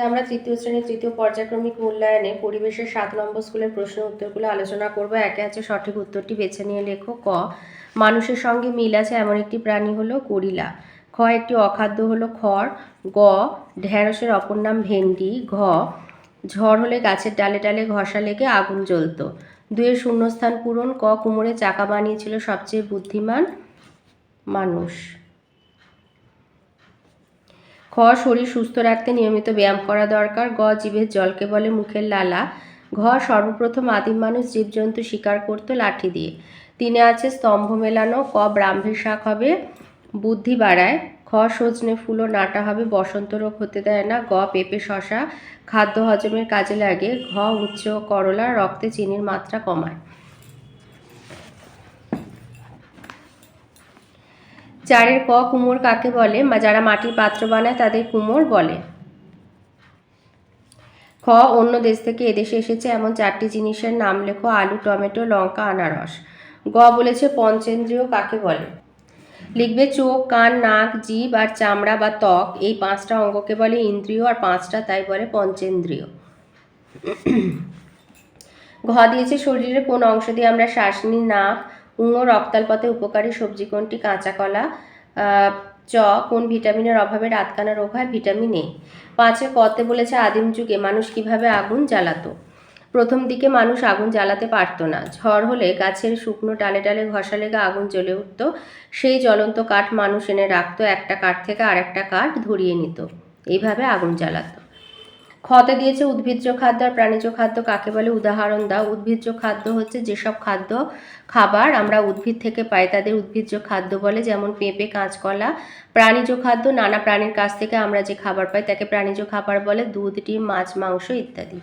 আমরা তৃতীয় শ্রেণির তৃতীয় পর্যায়ক্রমিক মূল্যায়নে পরিবেশের সাত নম্বর স্কুলের প্রশ্ন উত্তরগুলো আলোচনা করব। একে আছে সঠিক উত্তরটি বেছে নিয়ে লেখো। ক, মানুষের সঙ্গে মিল আছে এমন একটি প্রাণী হলো গরিলা। খ, একটি অখাদ্য হলো খড়। গ ঢ্যাঁড়সের অপর নাম ভেন্ডি। ঘ, ঝড় হলে গাছের ডালে ডালে ঘষা লেগে আগুন জ্বলতো। দুয়ের শূন্যস্থান পূরণ। ক কুমোরে চাকা বানিয়েছিল সবচেয়ে বুদ্ধিমান মানুষ। খ, শরীর সুস্থ রাখতে নিয়মিত ব্যায়াম করা দরকার। গ জীবের জলকে বলে মুখের লালা। ঘ, সর্বপ্রথম আদিম মানুষ জীবজন্তু শিকার করত লাঠি দিয়ে। তিনে আছে স্তম্ভ মেলানো। ক, ব্রাহ্মের শাক হবে বুদ্ধি বাড়ায়। খ, সজনে ফুলও নাটা হবে বসন্ত রোগ হতে দেয় না। গ, পেঁপে শশা খাদ্য হজমের কাজে লাগে। ঘ, উচ্চ করলা, রক্তে চিনির মাত্রা কমায়। চারের ক কুমোর কাকে বলে যারা মাটির পাত্র বানায় তাদের কুমোর বলে? খ, অন্য দেশ থেকে এদেশে এসেছে এমন চারটি জিনিসের নাম লেখো, আলু, টমেটো, লঙ্কা, আনারস। গ বলেছে পঞ্চেন্দ্রিয় কাকে বলে? লিখবে চোখ, কান, নাক, জিভ আর চামড়া বা ত্বক। এই পাঁচটা অঙ্গকে বলে ইন্দ্রিয় আর পাঁচটা তাই বলে পঞ্চেন্দ্রিয়। ঘ দিয়েছে শরীরের কোন অংশ দিয়ে আমরা শ্বাস নিই, নাক উঙ রক্তাল্পতে উপকারী সবজি কোনটি? কাঁচা কলা চ কোন ভিটামিনের অভাবে রাতকানা রোগ হয়? Vitamin A. পাঁচে কতে বলেছে আদিম যুগে মানুষ কীভাবে আগুন জ্বালাতো? প্রথম দিকে মানুষ আগুন জ্বালাতে পারতো না। ঝড় হলে গাছের শুকনো ডালে ডালে ঘষা লেগে আগুন জ্বলে উঠতো। সেই জ্বলন্ত কাঠ মানুষ এনে রাখতো, একটা কাঠ থেকে আরেকটা কাঠ ধরিয়ে নিত। এইভাবে আগুন জ্বালাতো। খতে দিয়েছে উদ্ভিজ্জ খাদ্য আর প্রাণীজ খাদ্য কাকে বলে? উদাহরণ দাও। উদ্ভিজ্জ খাদ্য হচ্ছে যেসব খাদ্য, খাবার আমরা উদ্ভিদ থেকে পাই, তাদের উদ্ভিজ্জ খাদ্য বলে, যেমন পেঁপে, কাঁচকলা। প্রাণীজ খাদ্য, নানা প্রাণীর কাছ থেকে আমরা যে খাবার পাই, তাকে প্রাণীজ খাবার বলে, দুধ, ডিম, মাছ, মাংস ইত্যাদি।